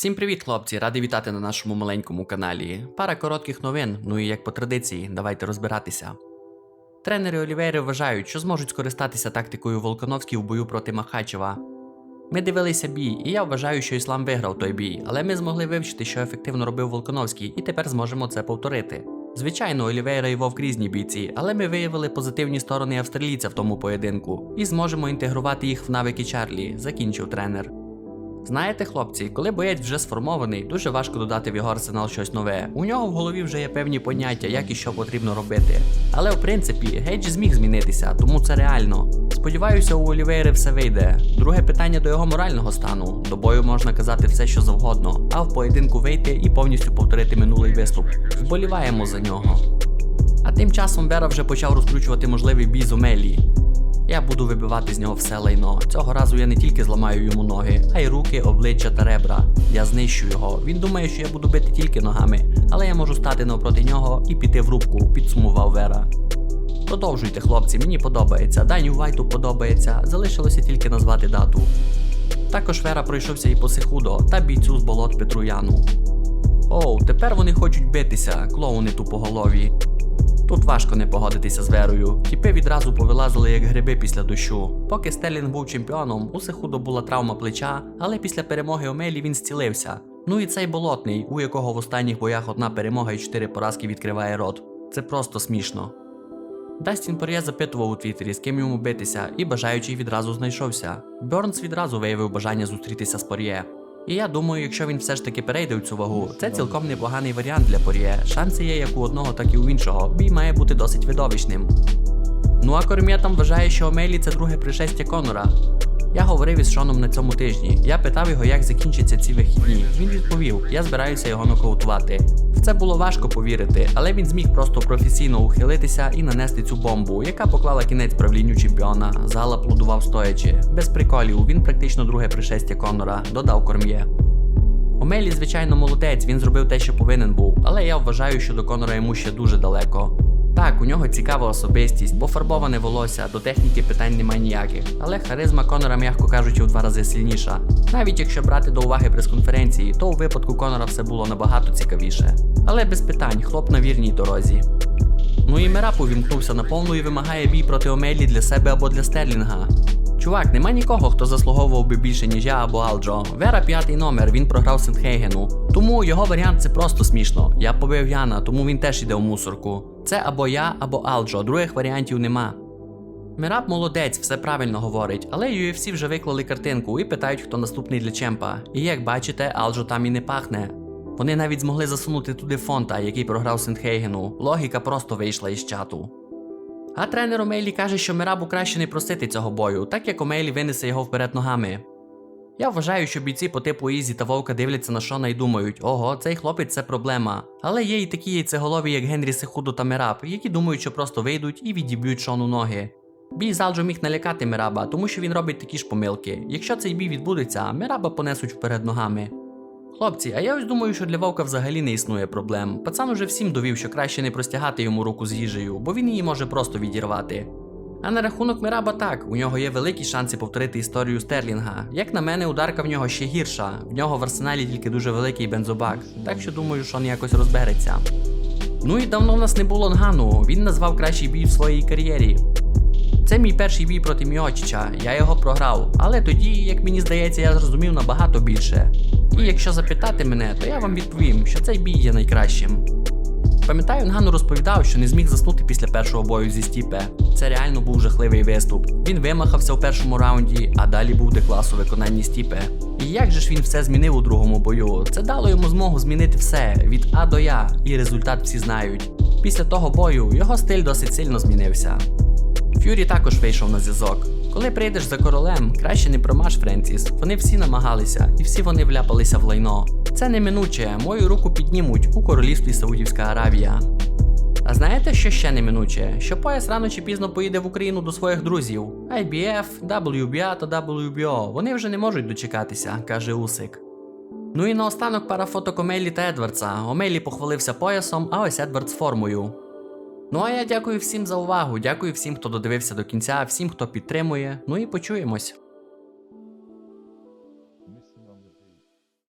Всім привіт, хлопці! Радий вітати на нашому маленькому каналі. Пара коротких новин, ну і як по традиції, давайте розбиратися. Тренери Олівейри вважають, що зможуть скористатися тактикою Волконовський в бою проти Махачева. Ми дивилися бій, і я вважаю, що Іслам виграв той бій, але ми змогли вивчити, що ефективно робив Волконовський, і тепер зможемо це повторити. Звичайно, Олівейра і Вовк різні бійці, але ми виявили позитивні сторони австралійця в тому поєдинку і зможемо інтегрувати їх в навики Чарлі, закінчив тренер. Знаєте, хлопці, коли боєць вже сформований, дуже важко додати в його арсенал щось нове. У нього в голові вже є певні поняття, як і що потрібно робити. Але в принципі, Гейдж зміг змінитися, тому це реально. Сподіваюся, у Олівейри все вийде. Друге питання до його морального стану. До бою можна казати все, що завгодно, а в поєдинку вийти і повністю повторити минулий виступ. Вболіваємо за нього. А тим часом Вера вже почав розкручувати можливий бій з Омелі. Я буду вибивати з нього все лайно. Цього разу я не тільки зламаю йому ноги, а й руки, обличчя та ребра. Я знищу його. Він думає, що я буду бити тільки ногами, але я можу стати навпроти нього і піти в рубку, підсумував Вера. Продовжуйте, хлопці, мені подобається. Даню Вайту подобається. Залишилося тільки назвати дату. Також Вера пройшовся і по Сихудо та бійцю з болот Петру Яну. Оу, тепер вони хочуть битися, клоуни тупоголові. Тут важко не погодитися з Верою. Тіпи відразу повилазили як гриби після дощу. Поки Стелінг був чемпіоном, у Сихудо була травма плеча, але після перемоги Омелі він зцілився. Ну і цей болотний, у якого в останніх боях одна перемога і чотири поразки відкриває рот. Це просто смішно. Дастін Пор'є запитував у Твіттері, з ким йому битися, і бажаючий відразу знайшовся. Бьорнс відразу виявив бажання зустрітися з Пор'є. І я думаю, якщо він все ж таки перейде в цю вагу, це цілком непоганий варіант для Пор'є. Шанси є як у одного, так і у іншого. Бій має бути досить видовищним. Ну а Корм'є там вважає, що Омелі це друге пришестя Конора. Я говорив із Шоном на цьому тижні. Я питав його, як закінчаться ці вихідні. Він відповів: я збираюся його нокаутувати. В це було важко повірити, але він зміг просто професійно ухилитися і нанести цю бомбу, яка поклала кінець правлінню чемпіона. Зал аплодував стоячи. Без приколів, він практично друге пришестя Конора, додав Корм'є. Омелі, звичайно, молодець, він зробив те, що повинен був, але я вважаю, що до Конора йому ще дуже далеко. Так, у нього цікава особистість, бо фарбоване волосся, до техніки питань немає ніяких. Але харизма Конора, м'яко кажучи, у два рази сильніша. Навіть якщо брати до уваги прес-конференції, то у випадку Конора все було набагато цікавіше. Але без питань, хлоп на вірній дорозі. Ну і Мерап увімкнувся на повну і вимагає бій проти Омелі для себе або для Стерлінга. Чувак, нема нікого, хто заслуговував би більше, ніж я або Алджо. Вера п'ятий номер, він програв Сенхейгену. Тому його варіант це просто смішно. Я побив Яна, тому він теж іде у мусорку. Це або я, або Алджо, других варіантів нема. Мираб молодець, все правильно говорить, але UFC вже виклали картинку і питають, хто наступний для чемпа. І як бачите, Алджо там і не пахне. Вони навіть змогли засунути туди фонта, який програв Сентхейгену. Логіка просто вийшла із чату. А тренер Омейлі каже, що Мирабу краще не просити цього бою, так як Омейлі винесе його вперед ногами. Я вважаю, що бійці по типу Ізі та Вовка дивляться на Шона і думають, ого, цей хлопець це проблема. Але є і такі яйцеголові, як Генрі Сехуду та Мираб, які думають, що просто вийдуть і відіб'ють Шону ноги. Бій з Алджо міг налякати Мираба, тому що він робить такі ж помилки. Якщо цей бій відбудеться, Мираба понесуть вперед ногами. Хлопці, а я ось думаю, що для Вовка взагалі не існує проблем. Пацан уже всім довів, що краще не простягати йому руку з їжею, бо він її може просто відірвати. А на рахунок Мираба так, у нього є великі шанси повторити історію Стерлінга. Як на мене, ударка в нього ще гірша. В нього в арсеналі тільки дуже великий бензобак, так що думаю, що він якось розбереться. Ну і давно в нас не було Нгану, він назвав кращий бій в своїй кар'єрі. Це мій перший бій проти Міочича, я його програв, але тоді, як мені здається, я зрозумів набагато більше. І якщо запитати мене, то я вам відповім, що цей бій є найкращим. Пам'ятаю, Нгану розповідав, що не зміг заснути після першого бою зі Стіпе. Це реально був жахливий виступ. Він вимахався у першому раунді, а далі був деклас у виконанні Стіпе. І як же ж він все змінив у другому бою? Це дало йому змогу змінити все від А до Я, і результат всі знають. Після того бою його стиль досить сильно змінився. Ф'юрі також вийшов на зв'язок. Коли прийдеш за королем, краще не промаш Френсіс. Вони всі намагалися, і всі вони вляпалися в лайно. Це неминуче, мою руку піднімуть у королівстві Саудівська Аравія. А знаєте, що ще неминуче? Що пояс рано чи пізно поїде в Україну до своїх друзів. IBF, WBA та WBO. Вони вже не можуть дочекатися, каже Усик. Ну і наостанок пара фоток Омелі та Едвардса. Омелі похвалився поясом, а ось Едвардс формою. Ну а я дякую всім за увагу, дякую всім, хто додивився до кінця, всім, хто підтримує. Ну і почуємось.